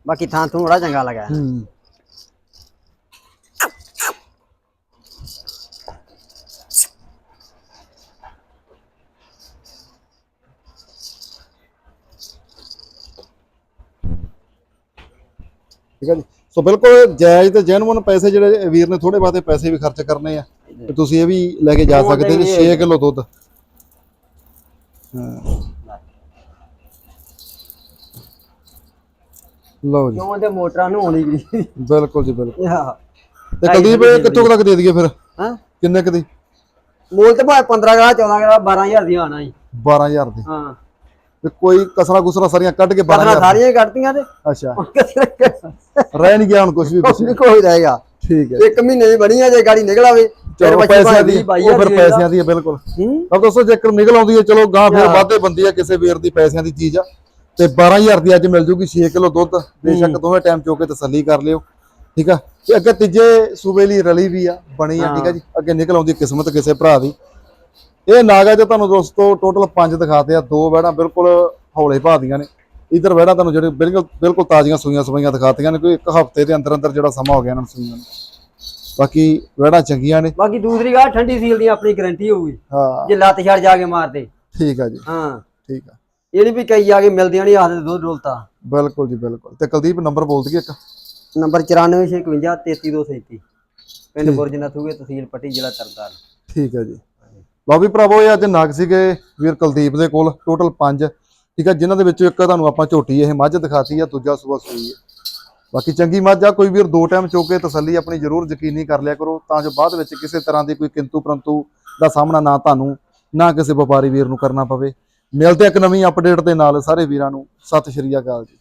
ਬਾਕੀ ਥਾਂ ਤੂੰ ਬੜਾ ਚੰਗਾ ਲੱਗਾ। ਠੀਕ ਹੈ ਜੀ। ਸੋ ਬਿਲਕੁਲ ਜਾਇਜ਼ ਤੇ ਜੈਨੂਨ ਪੈਸੇ ਜਿਹੜੇ ਵੀਰ ਨੇ ਥੋੜੇ ਬਾਤੇ ਪੈਸੇ ਵੀ ਖਰਚ ਕਰਨੇ ਆ। ਤੇ ਤੁਸੀਂ ਇਹ ਵੀ ਲੈ ਕੇ ਜਾ ਸਕਦੇ ਜੀ 6 ਕਿਲੋ ਦੁੱਧ। ਹਾਂ। ਲਓ ਜੀ। ਕਿਉਂ ਤੇ ਮੋਟਰਾਂ ਨੂੰ ਆਉਣੀ ਗਈ ਬਿਲਕੁਲ ਜੀ ਬਿਲਕੁਲ। ਹਾਂ। ਤੇ ਕੁਲਦੀਪ ਇਹ ਕਿੱਥੋਂ ਤੱਕ ਦੇ ਦਈਏ ਫਿਰ? ਹਾਂ। ਕਿੰਨੇ ਕੁ ਦੀ? ਮੋਲ ਤੇ ਭਾਵੇਂ 15 ਗਰਾ 14 ਗਰਾ 12000 ਦੀ ਆਣਾ ਜੀ। 12000 ਦੀ। ਹਾਂ। ਤੇ ਕੋਈ ਕਸਰਾ ਕੁਸਰਾ ਸਾਰੀਆਂ ਕੱਢ ਕੇ ਪਤਲਾ 12000 ਸਾਰੀਆਂ ਹੀ ਕੱਢਤੀਆਂ ਤੇ। ਅੱਛਾ। ਰਹਿ ਨਹੀਂ ਗਿਆ ਹੁਣ ਕੁਝ ਵੀ ਨਹੀਂ ਕੋਈ ਰਹੇਗਾ ਠੀਕ ਹੈ। ਇੱਕ ਮਹੀਨੇ ਦੀ ਬਣੀ ਆ ਜੇ ਗਾੜੀ ਨਿਕਲ ਆਵੇ ਚਲੋ ਪੈਸਿਆਂ ਦੀ ਉਹ ਫਿਰ ਪੈਸਿਆਂ ਦੀ ਹੈ ਬਿਲਕੁਲ। ਹੂੰ। ਤਾਂ ਦੋਸਤੋ ਜੇਕਰ ਨਿਕਲ ਆਉਂਦੀ ਹੈ ਚਲੋ ਗਾਂ ਫਿਰ ਹਾਂ। ਵਾਧੇ ਬੰਦੀ ਆ ਕਿਸੇ ਵੀਰ ਦੀ ਪੈਸਿਆਂ ਦੀ ਚੀਜ਼ ਆ। ਤੇ 12000 ਦੀ ਅੱਜ ਮਿਲ ਜੂਗੀ 6 ਕਿਲੋ ਦੁੱਧ ਬੇਸ਼ੱਕ ਦੋਵੇਂ ਟਾਈਮ ਚੋ ਕੇ ਤਸੱਲੀ ਕਰ ਲਿਓ ਠੀਕ ਆ? ਤੇ ਅੱਗੇ ਤੀਜੇ ਸੂਬੇ ਲਈ ਰਲੀ ਵੀ ਆ ਬਣੀ ਆ ਠੀਕ ਆ ਜੀ? ਅੱਗੇ ਨਿਕਲ ਆਉਂਦੀ ਕਿਸਮਤ ਕਿਸੇ ਭਰਾ ਦੀ। ਇਹ ਨਾਗਾ ਜੇ ਤੁਹਾਨੂੰ ਦੋਸਤੋ ਟੋਟਲ ਪੰਜ ਦਿਖਾਤੇ ਆ ਦੋ ਵਹਿੜਾਂ ਬਿਲਕੁਲ ਹੌਲੇ ਭਾਅ ਦੀਆਂ ਨੇ। ਇਧਰ ਵਹਿੜਾਂ ਤੁਹਾਨੂੰ ਜਿਹੜੇ ਬਿਲਕੁਲ ਬਿਲਕੁਲ ਤਾਜ਼ੀਆਂ ਸੂਈਆਂ ਸਵਾਈਆਂ ਦਿਖਾਤੀਆਂ ਨੇ ਕੋਈ ਇੱਕ ਹਫ਼ਤੇ ਦੇ ਅੰਦਰ ਅੰਦਰ ਜਿਹੜਾ ਸਮਾਂ ਹੋ ਗਿਆ ਇਹਨਾਂ ਨੂੰ ਸੂਈਆਂ ਨੂੰ। ਬਾਕੀ ਵਹਿੜਾਂ ਚੰਗੀਆਂ ਨੇ। ਬਾਕੀ ਦੂਸਰੀ ਗੱਲ ਠੰਡੀ ਸੀਲ ਦੀ ਆਪਣੀ ਗਾਰੰਟੀ ਹੋਊਗੀ। ਹਾਂ। ਜੇ ਲੱਤ ਛੱਡ ਜਾ ਕੇ ਮਾਰਦੇ। ਠੀਕ ਆ ਜੀ। ਹਾਂ। ਠੀਕ ਆ। ਇਹ ਨਹੀਂ ਵੀ ਕਈ ਆ ਕੇ ਮਿਲਦੀਆਂ ਨਹੀਂ ਆਖਦੇ ਦੋ ਡੋਲਤਾ ਬਿਲਕੁਲ ਜੀ ਬਿਲਕੁਲ। ਤੇ ਕੁਲਦੀਪ ਨੰਬਰ ਬੋਲ ਦਈਏ ਇੱਕ। ਨੰਬਰ 9451 33237 ਪਿੰਡ ਬੁਰਜ ਨਥੂਗੇ ਤਹਿਸੀਲ ਪੱਟੀ ਜ਼ਿਲ੍ਹਾ ਤਰਨਤਾਰਨ। ਠੀਕ ਹੈ ਜੀ। ਲਓ ਵੀ ਭਰਾਵੋ ਇਹ ਅੱਜ ਨਗ ਸੀਗੇ ਵੀਰ ਕੁਲਦੀਪ ਦੇ ਕੋਲ ਟੋਟਲ 5 ਠੀਕ ਹੈ ਜਿਨ੍ਹਾਂ ਦੇ ਵਿੱਚੋਂ ਇੱਕ ਤੁਹਾਨੂੰ ਆਪਾਂ ਝੋਟੀ ਇਹ ਮੱਝ ਦਿਖਾਤੀ ਆ ਦੂਜਾ ਸੂਆ ਸੂਈ ਹੈ ਬਾਕੀ ਚੰਗੀ ਮੱਝ ਆ ਕੋਈ ਵੀਰ ਦੋ ਟਾਈਮ ਚੋ ਕੇ ਤਸੱਲੀ ਆਪਣੀ ਜ਼ਰੂਰ ਯਕੀਨੀ ਕਰ ਲਿਆ ਕਰੋ ਤਾਂ ਜੋ ਬਾਅਦ ਵਿੱਚ ਕਿਸੇ ਤਰ੍ਹਾਂ ਦੀ ਕੋਈ ਕਿੰਤੂ ਪਰੰਤੂ ਦਾ ਸਾਹਮਣਾ ਨਾ ਤੁਹਾਨੂੰ ਨਾ ਕਿਸੇ ਵਪਾਰੀ ਵੀਰ ਨੂੰ ਕਰਨਾ ਪਵੇ। ਮਿਲਦੇ ਇੱਕ ਨਵੀਂ ਅਪਡੇਟ ਦੇ ਨਾਲ ਸਾਰੇ ਵੀਰਾਂ ਨੂੰ। ਸਤਿ ਸ਼੍ਰੀ ਅਕਾਲ ਜੀ।